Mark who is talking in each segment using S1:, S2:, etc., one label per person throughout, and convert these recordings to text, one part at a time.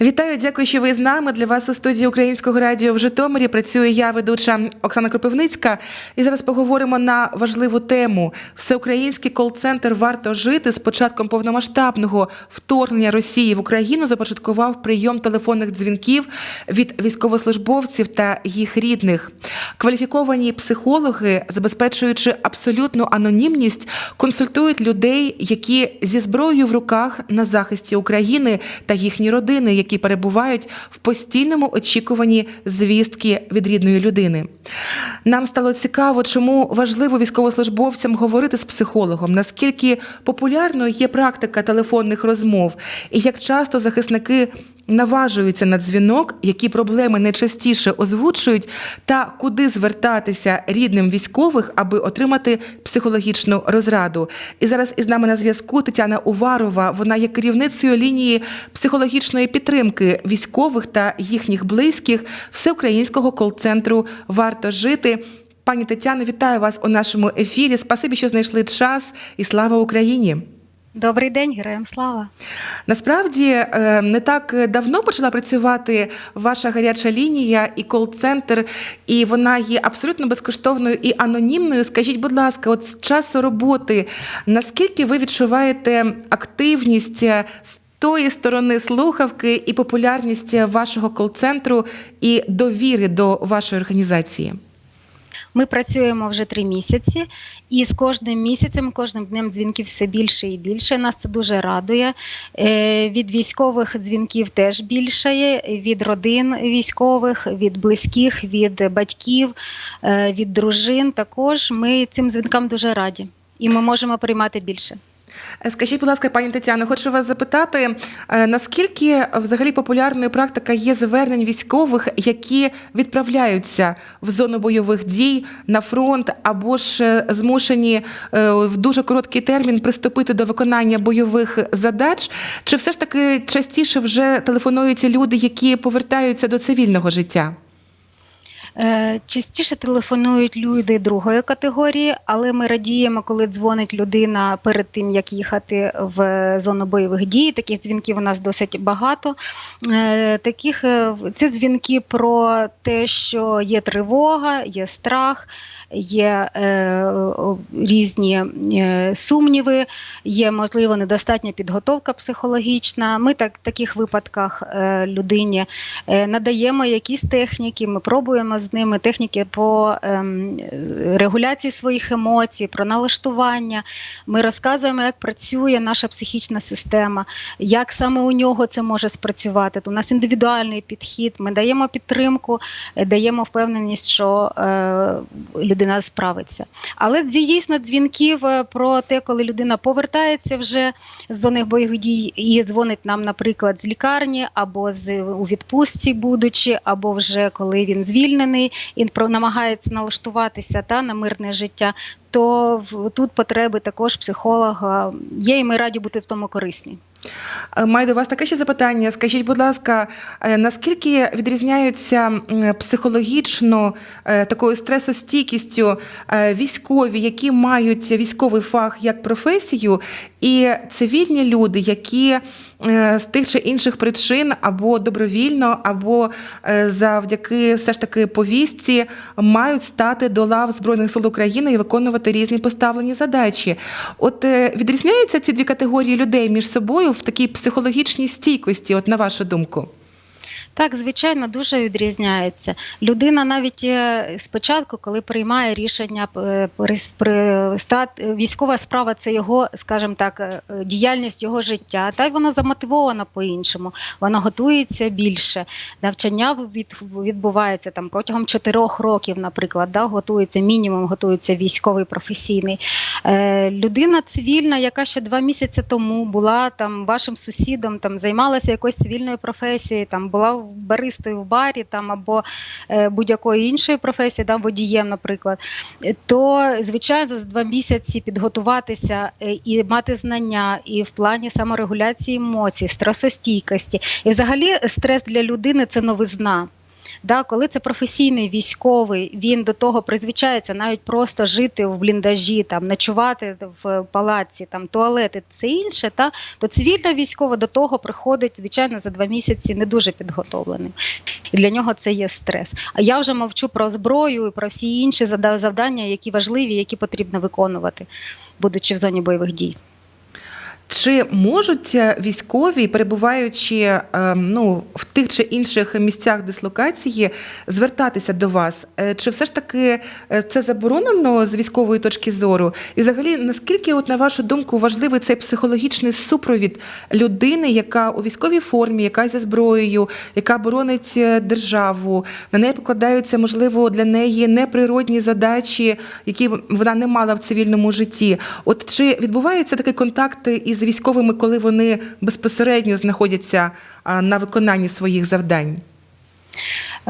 S1: Вітаю, дякую, що ви з нами. Для вас у студії Українського радіо в Житомирі працює я, ведуча Оксана Кропивницька. І зараз поговоримо на важливу тему. Всеукраїнський кол-центр варто жити з початком повномасштабного вторгнення Росії в Україну започаткував прийом телефонних дзвінків від військовослужбовців та їх рідних. Кваліфіковані психологи, забезпечуючи абсолютну анонімність, консультують людей, які зі зброєю в руках на захисті України та їхні родини, які перебувають в постійному очікуванні звістки від рідної людини. Нам стало цікаво, чому важливо військовослужбовцям говорити з психологом, наскільки популярною є практика телефонних розмов, і як часто захисники наважуються на дзвінок, які проблеми найчастіше озвучують, та куди звертатися рідним військових, аби отримати психологічну розраду. І зараз із нами на зв'язку Тетяна Уварова. Вона є керівницею лінії психологічної підтримки військових та їхніх близьких всеукраїнського кол-центру Варто жити. Пані Тетяно, вітаю вас у нашому ефірі. Спасибі, що знайшли час, і слава Україні!
S2: Добрий день, героям слава.
S1: Насправді е, не так давно почала працювати ваша гаряча лінія і кол-центр, і вона є абсолютно безкоштовною і анонімною. Скажіть, будь ласка, от з часу роботи, наскільки ви відчуваєте активність е, з тої сторони слухавки і популярність вашого кол-центру і довіри до вашої організації?
S2: Ми працюємо вже три місяці, і з кожним місяцем, кожним днем дзвінків все більше і більше. Нас це дуже радує. Е, Від військових дзвінків теж більше, від родин військових, від близьких, від батьків, е, від дружин. Також ми цим дзвінкам дуже раді, і ми можемо приймати більше.
S1: Е, Скажіть, будь ласка, пані Тетяно, хочу вас запитати, е, наскільки взагалі популярною практика є звернень військових, які відправляються в зону бойових дій на фронт, або ж е, змушені в дуже короткий термін приступити до виконання бойових задач? Чи все ж таки частіше вже телефонуються люди, які повертаються до цивільного життя?
S2: Е, Частіше телефонують люди другої категорії, але ми радіємо, коли дзвонить людина перед тим, як їхати в зону бойових дій. Таких дзвінків у нас досить багато. Е, Таких е, це дзвінки про те, що є тривога, є страх. Є е, різні е, сумніви, є можливо недостатня підготовка психологічна. Ми так в таких випадках е, людині надаємо якісь техніки. Ми пробуємо з ними техніки по ем, регуляції своїх емоцій, про налаштування. Ми розказуємо, як працює наша психічна система, як саме у нього це може спрацювати. У нас індивідуальний підхід. Ми даємо підтримку, даємо впевненість, що е, людина справиться. Але дійсно дзвінків е, про те, коли людина повертається вже з зони бойових дій і дзвонить нам, наприклад, з лікарні або з у відпустці, будучи, або вже коли він звільнений і про намагається налаштуватися та на мирне життя. То в- тут потреби також психолога є, і ми раді бути в тому корисні.
S1: Е, Маю до вас таке ще запитання. Скажіть, будь ласка, е, наскільки відрізняються психологічно е, такою стресостійкістю військові, які мають військовий фах як професію, і цивільні люди, які е, з тих чи інших причин або добровільно, або е, завдяки все ж таки повістці мають стати до лав Збройних сил України і виконувати різні поставлені задачі. От е, відрізняються ці дві категорії людей між собою в такій психологічній стійкості, от на вашу думку?
S2: Так, звичайно, дуже відрізняється. Людина навіть е, спочатку, коли приймає рішення е, військова справа, це його, скажімо так, е, діяльність його життя. Та й вона замотивована по-іншому. Вона готується більше. Навчання відбувається там протягом чотирьох років, наприклад, да, готується мінімум, готується військовий професійний. Людина цивільна, яка ще два місяці тому була там вашим сусідом, там займалася якоюсь цивільною професією, там була баристою в барі, там або е, будь-якої іншої професії, там водієм, наприклад, то звичайно за два місяці підготуватися е, і мати знання і в плані саморегуляції емоцій, стресостійкості. І взагалі стрес для людини це новизна. Да, коли це професійний військовий, він до того призвичається навіть просто жити в бліндажі, там ночувати в палаці, там туалети, це інше, та то цивільна військова до того приходить, звичайно, за два місяці не дуже підготовленим. І для нього це є стрес. А я вже мовчу про зброю і про всі інші завдання, які важливі, які потрібно виконувати, будучи в зоні бойових дій.
S1: Чи можуть е, військові, перебуваючи е, ну, в тих чи інших місцях дислокації, звертатися до вас? Е, Чи все ж таки е, це заборонено з військової точки зору? І взагалі, наскільки, от, на вашу думку, важливий цей психологічний супровід людини, яка у військовій формі, яка зі зброєю, яка боронить державу, на неї покладаються, можливо, для неї неприродні задачі, які вона не мала в цивільному житті. От чи відбуваються такі контакти із військовими, коли вони безпосередньо знаходяться на виконанні своїх завдань?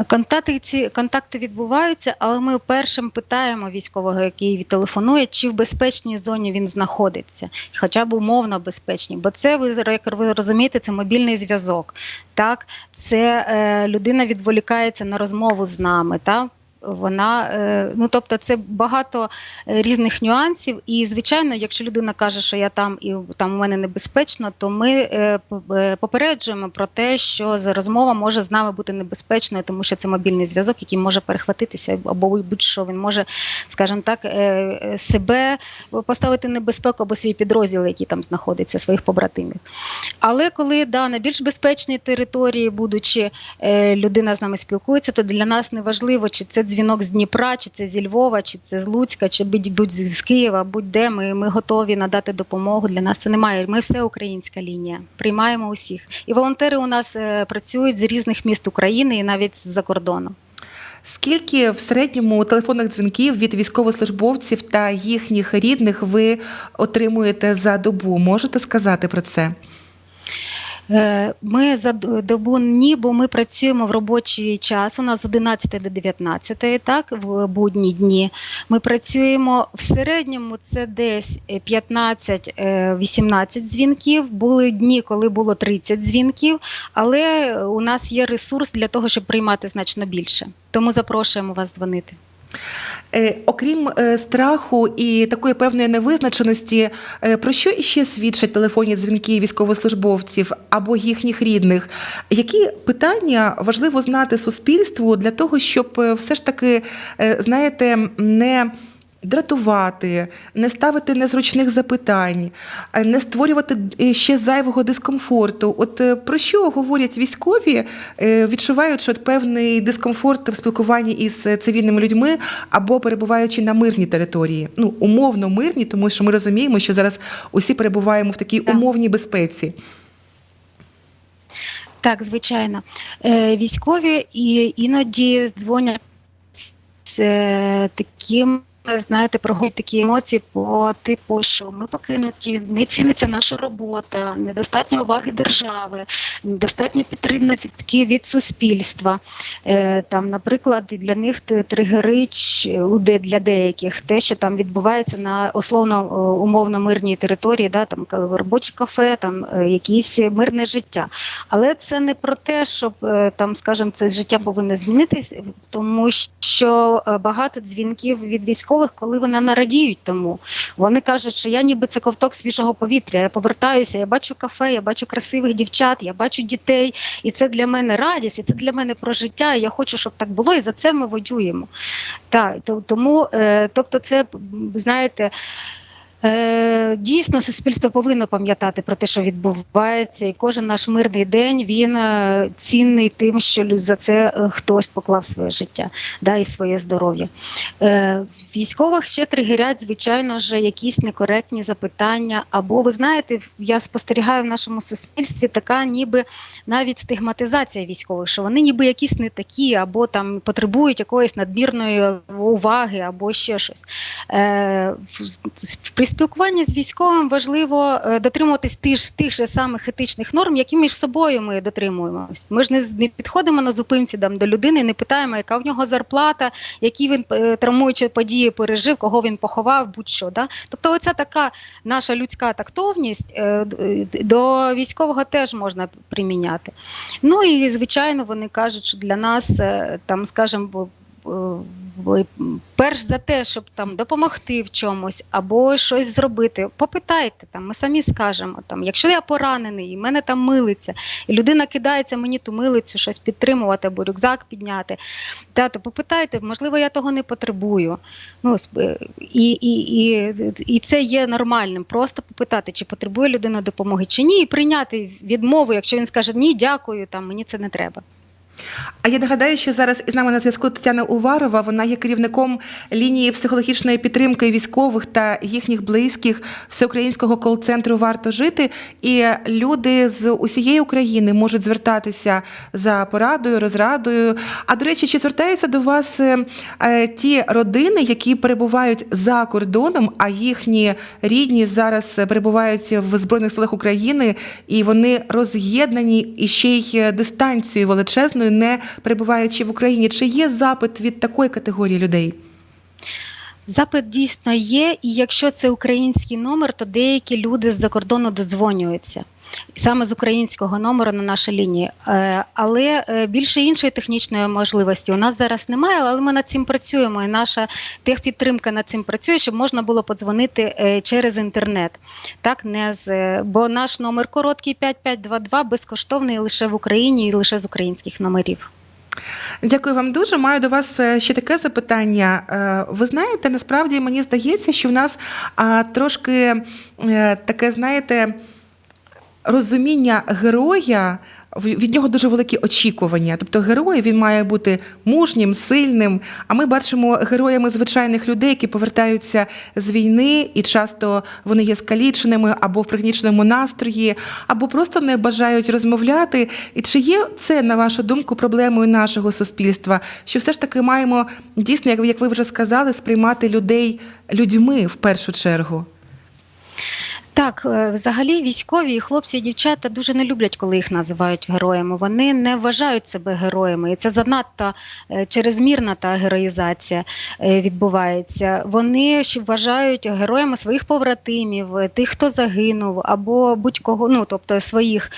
S2: Контакти ці контакти відбуваються, але ми першим питаємо військового, який телефонує, чи в безпечній зоні він знаходиться, хоча б умовно безпечній. Бо це ви як ви розумієте, це мобільний зв'язок. Так, це е, людина відволікається на розмову з нами. Так? Вона, е, ну тобто, це багато е, різних нюансів. І звичайно, якщо людина каже, що я там і там у мене небезпечно, то ми е, попереджуємо про те, що розмова може з нами бути небезпечною, тому що це мобільний зв'язок, який може перехватитися, або будь-що він може, скажімо так, себе поставити небезпеку або свій підрозділ, який там знаходиться, своїх побратимів. Але коли да, на більш безпечній території, будучи людина з нами спілкується, то для нас не важливо, чи це дзвінок з Дніпра, чи це зі Львова, чи це з Луцька, чи будь, будь з Києва, будь-де ми, ми готові надати допомогу. Для нас це немає. Ми все українська лінія, приймаємо усіх. І волонтери у нас е, працюють з різних міст України і навіть з-за кордону.
S1: Скільки в середньому телефонних дзвінків від військовослужбовців та їхніх рідних ви отримуєте за добу? Можете сказати про це?
S2: Е, Ми за добу ні, бо ми працюємо в робочий час. У нас з 11 до 19, так, в будні дні. Ми працюємо в середньому це десь е, 15-18 дзвінків. Були дні, коли було 30 дзвінків, але у нас є ресурс для того, щоб приймати значно більше. Тому запрошуємо вас дзвонити.
S1: Е, окрім е, страху і такої певної невизначеності, е, про що іще свідчать телефонні дзвінки військовослужбовців або їхніх рідних? Які питання важливо знати суспільству для того, щоб все ж таки, знаєте, не дратувати, не ставити незручних запитань, е, не створювати е, ще зайвого дискомфорту. От е, про що говорять військові, відчуваючи от певний дискомфорт в спілкуванні із цивільними людьми або перебуваючи на мирній території? Ну, умовно мирній, тому що ми розуміємо, що зараз усі перебуваємо в такій
S2: Так.
S1: умовній безпеці.
S2: Так, звичайно. Військові і іноді дзвонять з таким. Знаєте, проходять такі емоції по типу, що ми покинуті, не ціниться наша робота, недостатньо уваги держави, недостатньо підтримки від суспільства. Е, там, наприклад, для них т- тригерить у де- для деяких те, що там відбувається на условно е, умовно мирній території, да, там робочі кафе, там е, якісь мирне життя. Але це не про те, щоб е, там, скажімо, це життя повинно змінитись, тому що е, багато дзвінків від військових, коли вони нарадіють тому. Вони кажуть, що я ніби це ковток свіжого повітря. Я повертаюся, я бачу кафе, я бачу красивих дівчат, я бачу дітей, і це для мене радість, і це для мене про життя. І я хочу, щоб так було, і за це ми воюємо. Так, тому, е, тобто, це знаєте. Е, Дійсно, суспільство повинно пам'ятати про те, що відбувається, і кожен наш мирний день він е, цінний тим, що за це е, хтось поклав своє життя да, і своє здоров'я. Військових ще тригерять, звичайно ж, якісь некоректні запитання. Або ви знаєте, я спостерігаю в нашому суспільстві така, ніби навіть стигматизація військових, що вони ніби якісь не такі, або там потребують якоїсь надмірної уваги, або ще щось. В- спілкуванні з військовим важливо е, дотримуватись тих, тих же самих етичних норм, які між собою ми дотримуємось. Ми ж не, не підходимо на зупинці там, до людини, не питаємо, яка в нього зарплата, які він е, травмуючі події пережив, кого він поховав, будь-що. Да? Тобто, оця така наша людська тактовність е, до військового теж можна приміняти. Ну і звичайно, вони кажуть, що для нас там, скажімо, перш за те, щоб там допомогти в чомусь або щось зробити, попитайте там. Ми самі скажемо там, якщо я поранений, і мене там милиться, і людина кидається мені ту милицю, щось підтримувати або рюкзак підняти. Та, то попитайте, можливо, я того не потребую. Ну, е, і, і, і, і це є нормальним. Просто попитати, чи потребує людина допомоги, чи ні, і прийняти відмову, якщо він скаже ні, дякую, там мені це не треба.
S1: А я нагадаю, що зараз із нами на зв'язку Тетяна Уварова. Вона є керівником лінії психологічної підтримки військових та їхніх близьких всеукраїнського кол-центру Варто жити. І люди з усієї України можуть звертатися за порадою, розрадою. А до речі, чи звертаються до вас е, е, ті родини, які перебувають за кордоном, а їхні рідні зараз перебувають в збройних силах України, і вони роз'єднані і ще й дистанцією величезною, не перебуваючи в Україні. Чи є запит від такої категорії людей?
S2: Запит дійсно є, і якщо це український номер, то деякі люди з-за кордону додзвонюються. Саме з українського номеру на нашій лінії. Е, Але е, більше іншої технічної можливості у нас зараз немає, але ми над цим працюємо. І наша техпідтримка над цим працює, щоб можна було подзвонити е, через інтернет. Так, не з, бо наш номер короткий 5522 безкоштовний лише в Україні і лише з українських номерів.
S1: Дякую вам дуже. Маю до вас ще таке запитання. Ви знаєте, насправді мені здається, що в нас трошки таке, знаєте, розуміння героя. Від нього дуже великі очікування. Тобто герой він має бути мужнім, сильним. А ми бачимо героями звичайних людей, які повертаються з війни, і часто вони є скаліченими або в пригніченому настрої, або просто не бажають розмовляти. І чи є це, на вашу думку, проблемою нашого суспільства? Що все ж таки маємо дійсно, як ви вже сказали, сприймати людей людьми в першу чергу?
S2: Так, е, взагалі військові і хлопці і дівчата дуже не люблять, коли їх називають героями. Вони не вважають себе героями, і це занадто е, чрезмірна та героїзація е, відбувається. Вони ще вважають героями своїх побратимів, тих, хто загинув, або будь-кого, ну тобто своїх,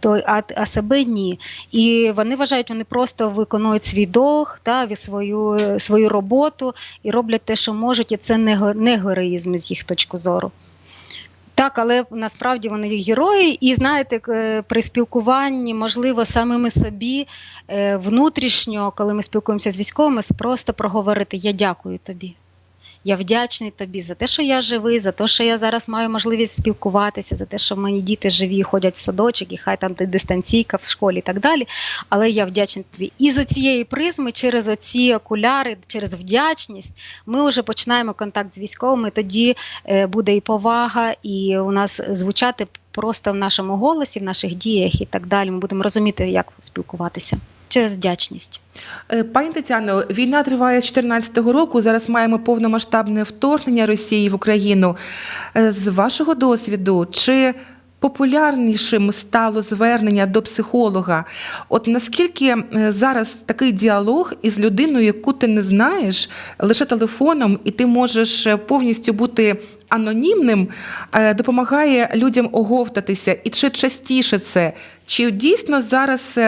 S2: то а, а себе ні. І вони вважають, вони просто виконують свій долг та свою, свою роботу і роблять те, що можуть, і це не, не героїзм з їх точки зору. Так, але насправді вони герої, і знаєте, при спілкуванні, можливо, самими собі е, внутрішньо, коли ми спілкуємося з військовими, просто проговорити Я дякую тобі. Я вдячний тобі за те, що я живий, за те, що я зараз маю можливість спілкуватися, за те, що мені діти живі, ходять в садочок, і хай там ти дистанційка в школі і так далі. Але я вдячний тобі. І з оцієї призми, через оці окуляри, через вдячність, ми вже починаємо контакт з військовими. Тоді е, буде і повага, і у нас звучати просто в нашому голосі, в наших діях і так далі. Ми будемо розуміти, як спілкуватися через вдячність.
S1: Е, Пані Тетяно, війна триває з 2014 року. Зараз маємо повномасштабне вторгнення Росії в Україну. Е, З вашого досвіду, чи популярнішим стало звернення до психолога? От наскільки е, зараз такий діалог із людиною, яку ти не знаєш, лише телефоном, і ти можеш повністю бути анонімним, допомагає людям оговтатися? І чи частіше це? Чи дійсно зараз?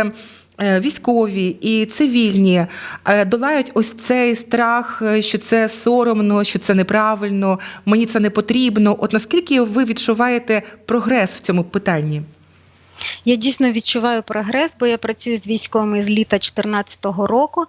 S1: Е, військові і цивільні е, долають ось цей страх, е, що це соромно, що це неправильно, мені це не потрібно. От наскільки ви відчуваєте прогрес в цьому питанні?
S2: Я дійсно відчуваю прогрес, бо я працюю з військовими з літа 2014 року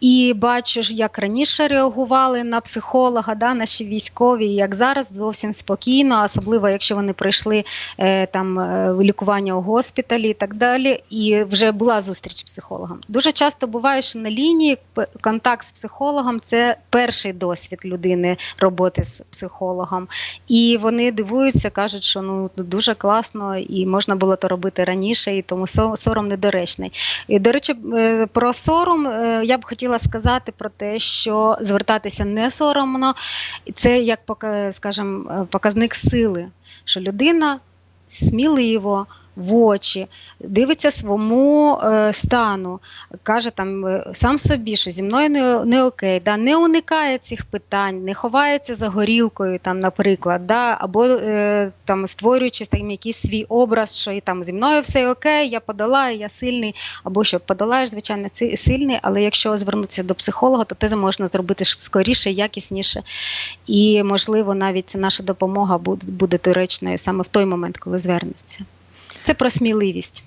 S2: і бачу, як раніше реагували на психолога, да, наші військові, як зараз зовсім спокійно, особливо якщо вони пройшли е, там е, лікування у госпіталі і так далі. І вже була зустріч з психологом. Дуже часто буває, що на лінії контакт з психологом це перший досвід людини роботи з психологом. І вони дивуються, кажуть, що ну дуже класно, і можна було то робити зробити раніше, і тому сором недоречний. І, до речі, е, про сором е, я б хотіла сказати про те, що звертатися не соромно, це як скажімо, е, показник сили, що людина сміливо. В очі дивиться своєму е, стану, каже там е, сам собі, що зі мною не, не окей, да, не уникає цих питань, не ховається за горілкою, там, наприклад, да, або е, там створюючи там якийсь свій образ, що і там зі мною все окей, я подолаю, я сильний, або що подолаєш, звичайно, си- сильний, але якщо звернутися до психолога, то це можна зробити скоріше, якісніше, і можливо навіть наша допомога буде, доречною саме в той момент, коли звернуться. Це про сміливість.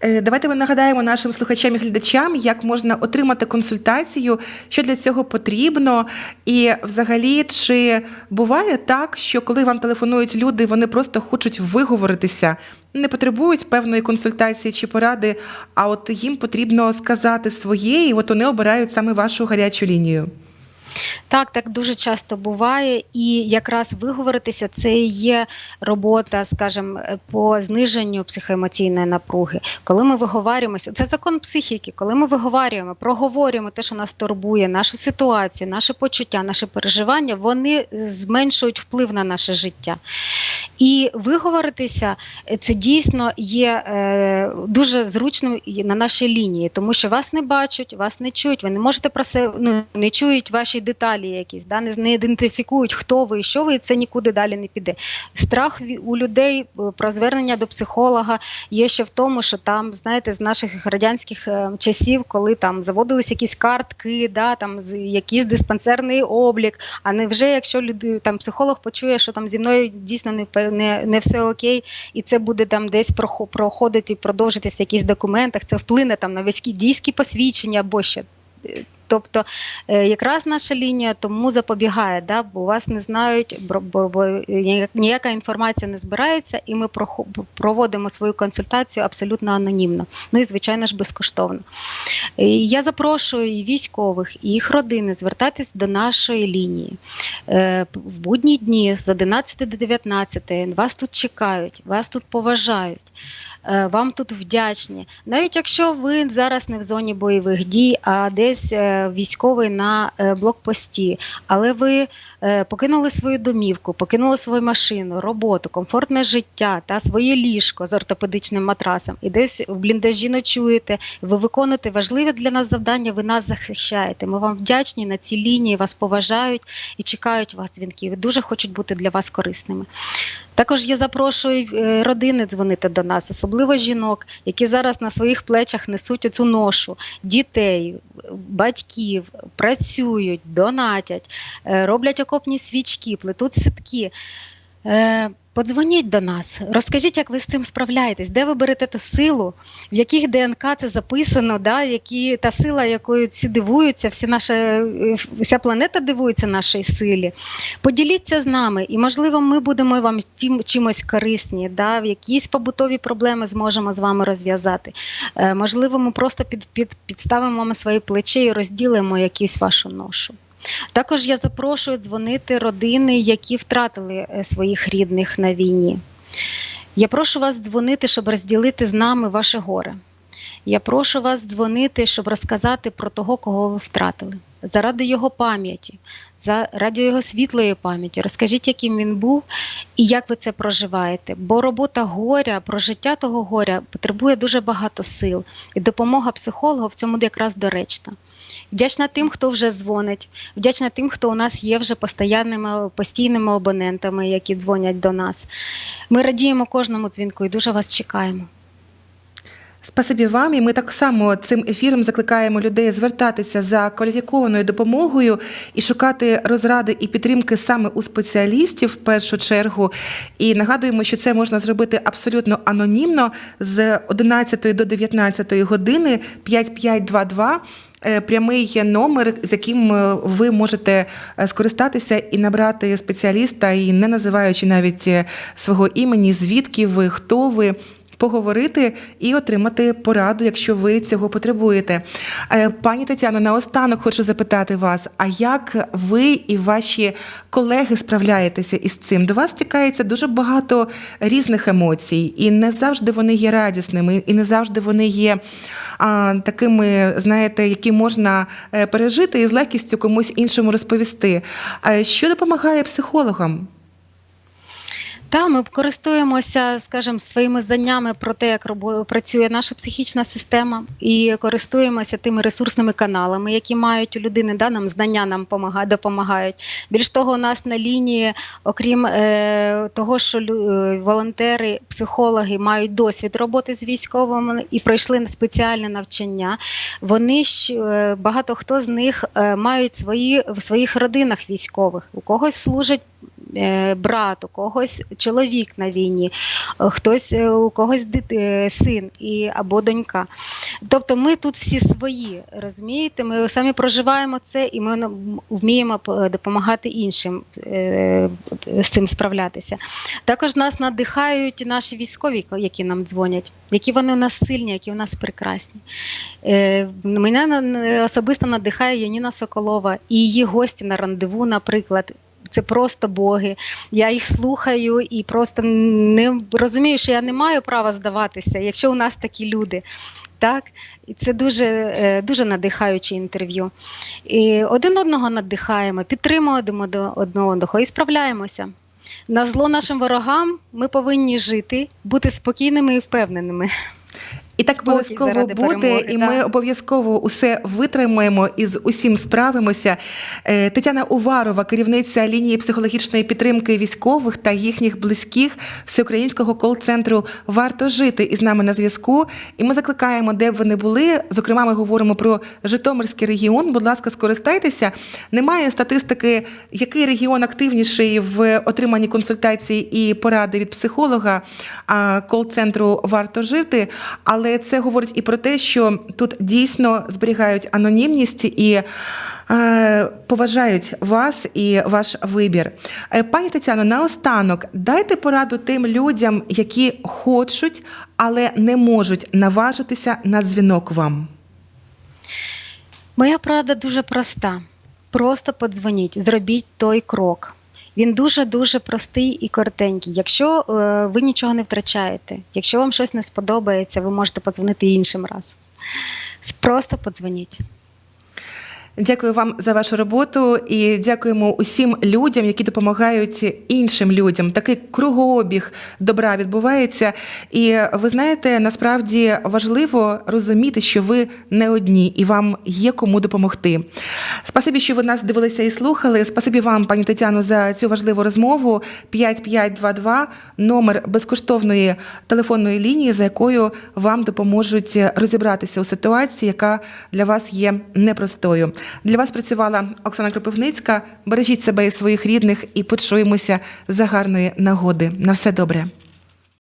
S1: Е, Давайте ми нагадаємо нашим слухачам і глядачам, як можна отримати консультацію, що для цього потрібно, і взагалі, чи буває так, що коли вам телефонують люди, вони просто хочуть виговоритися, не потребують певної консультації чи поради, а от їм потрібно сказати своє, і от вони обирають саме вашу гарячу лінію.
S2: Так, так дуже часто буває, і якраз виговоритися це і є робота, скажімо, по зниженню психоемоційної напруги. Коли ми виговарюємося, це закон психіки. Коли ми виговарюємо, проговорюємо те, що нас турбує, нашу ситуацію, наші почуття, наші переживання, вони зменшують вплив на наше життя. І виговоритися це дійсно є е, дуже зручним на нашій лінії, тому що вас не бачать, вас не чують, ви не можете про це ну, не чують ваші деталі якісь, да, не, ідентифікують, хто ви і що ви, і це нікуди далі не піде. Страх у людей е, про звернення до психолога є ще в тому, що там, знаєте, з наших радянських е, часів, коли там заводились якісь картки, да, там якийсь диспансерний облік, а не вже якщо люди там психолог почує, що там зі мною дійсно не, не, не все окей, і це буде там десь проходити продовжитися в якихось документах, це вплине там на війські дійські посвідчення або ще. Тобто е, якраз наша лінія тому запобігає, да, бо вас не знають, бо, бо, ніяка інформація не збирається, і ми проводимо свою консультацію абсолютно анонімно. Ну і звичайно ж безкоштовно. Я запрошую і військових, і їх родини звертатись до нашої лінії. Е, В будні дні з 11 до 19 вас тут чекають, вас тут поважають. Е, Вам тут вдячні, навіть якщо ви зараз не в зоні бойових дій, а десь е, військовий на е, блокпості, але ви покинули свою домівку, покинули свою машину, роботу, комфортне життя та своє ліжко з ортопедичним матрасом, і десь в бліндажі ночуєте, ви виконуєте важливе для нас завдання, ви нас захищаєте. Ми вам вдячні на цій лінії, вас поважають і чекають вас дзвінків. Дуже хочуть бути для вас корисними. Також я запрошую родини дзвонити до нас, особливо жінок, які зараз на своїх плечах несуть оцю ношу дітей, батьків, працюють, донатять, е, роблять окопні свічки, плетуть ситки. Е, Подзвоніть до нас, розкажіть, як ви з цим справляєтесь, де ви берете ту силу, в яких ДНК це записано, да, які, та сила, якою всі дивуються, всі наша, е, вся планета дивується нашій силі. Поділіться з нами, і, можливо, ми будемо вам тим, чимось корисні, да, в якісь побутові проблеми зможемо з вами розв'язати. Е, можливо, ми просто під, під, підставимо вам свої плечі і розділимо якусь вашу ношу. Також я запрошую дзвонити родини, які втратили е, своїх рідних на війні. Я прошу вас дзвонити, щоб розділити з нами ваше горе. Я прошу вас дзвонити, щоб розказати про того, кого ви втратили. Заради його пам'яті, заради його світлої пам'яті. Розкажіть, яким він був і як ви це проживаєте. Бо робота горя, прожиття того горя потребує дуже багато сил. І допомога психолога в цьому якраз доречна. Вдячна тим, хто вже дзвонить, вдячна тим, хто у нас є вже постійними, постійними абонентами, які дзвонять до нас. Ми радіємо кожному дзвінку і дуже вас чекаємо.
S1: Спасибі вам, і ми так само цим ефіром закликаємо людей звертатися за кваліфікованою допомогою і шукати розради і підтримки саме у спеціалістів в першу чергу. І нагадуємо, що це можна зробити абсолютно анонімно з 11 до 19 години 5522. Е, Прямий є номер, з яким е, ви можете е, скористатися і набрати спеціаліста, і не називаючи навіть свого імені, звідки ви, хто ви, поговорити і отримати пораду, якщо ви цього потребуєте. Е, Пані Тетяно, наостанок хочу запитати вас: а як ви і ваші колеги справляєтеся із цим? До вас стікається дуже багато різних емоцій, і не завжди вони є радісними, і не завжди вони є а, такими, знаєте, які можна е, пережити і з легкістю комусь іншому розповісти. А Що допомагає психологам?
S2: Та ми користуємося, скажімо, своїми знаннями про те, як працює наша психічна система, і користуємося тими ресурсними каналами, які мають у людини. Да, нам знання нам допомагають. Більш того, у нас на лінії, окрім е, того, що е, волонтери, психологи мають досвід роботи з військовими і пройшли спеціальне навчання. Вони ж е, багато хто з них е, мають свої в своїх родинах військових. У когось служать брат, у когось чоловік на війні, е, хтось е, у когось дит- е, син і або донька. Тобто ми тут всі свої, розумієте? Ми самі проживаємо це і ми вміємо допомагати іншим е, з цим справлятися. Також нас надихають наші військові, які нам дзвонять, які вони у нас сильні, які у нас прекрасні. Е, Мене особисто надихає Яніна Соколова і її гості на рандеву, наприклад. Це просто боги. Я їх слухаю і просто не розумію, що я не маю права здаватися, якщо у нас такі люди. Так, і це дуже, е, дуже надихаюче інтерв'ю. І один одного надихаємо, підтримуємо до одного одного і справляємося. На зло нашим ворогам ми повинні жити, бути спокійними і впевненими.
S1: І так
S2: Спокій
S1: обов'язково буде,
S2: перемоги,
S1: і ми обов'язково усе витримаємо і з усім справимося. Е, Тетяна Уварова, керівниця лінії психологічної підтримки військових та їхніх близьких всеукраїнського кол-центру Варто жити із нами на зв'язку. І ми закликаємо, де б ви не були. Зокрема, ми говоримо про Житомирський регіон. Будь ласка, скористайтеся. Немає статистики, який регіон активніший в отриманні консультацій і поради від психолога кол-центру Варто жити. Але це говорить і про те, що тут дійсно зберігають анонімність і. е, Поважають вас і ваш вибір. Е, Пані Тетяно, наостанок дайте пораду тим людям, які хочуть, але не можуть наважитися на дзвінок вам.
S2: Моя порада дуже проста. Просто подзвоніть, зробіть той крок. Він дуже-дуже простий і коротенький. Якщо е, ви нічого не втрачаєте, якщо вам щось не сподобається, ви можете подзвонити іншим разом. Просто подзвоніть.
S1: Дякую вам за вашу роботу і дякуємо усім людям, які допомагають іншим людям. Такий кругообіг добра відбувається. І ви знаєте, насправді важливо розуміти, що ви не одні і вам є кому допомогти. Спасибі, що ви нас дивилися і слухали. Спасибі вам, пані Тетяно, за цю важливу розмову. 5522 номер безкоштовної телефонної лінії, за якою вам допоможуть розібратися у ситуації, яка для вас є непростою. Для вас працювала Оксана Кропивницька. Бережіть себе і своїх рідних і почуємося за гарної нагоди. На все добре.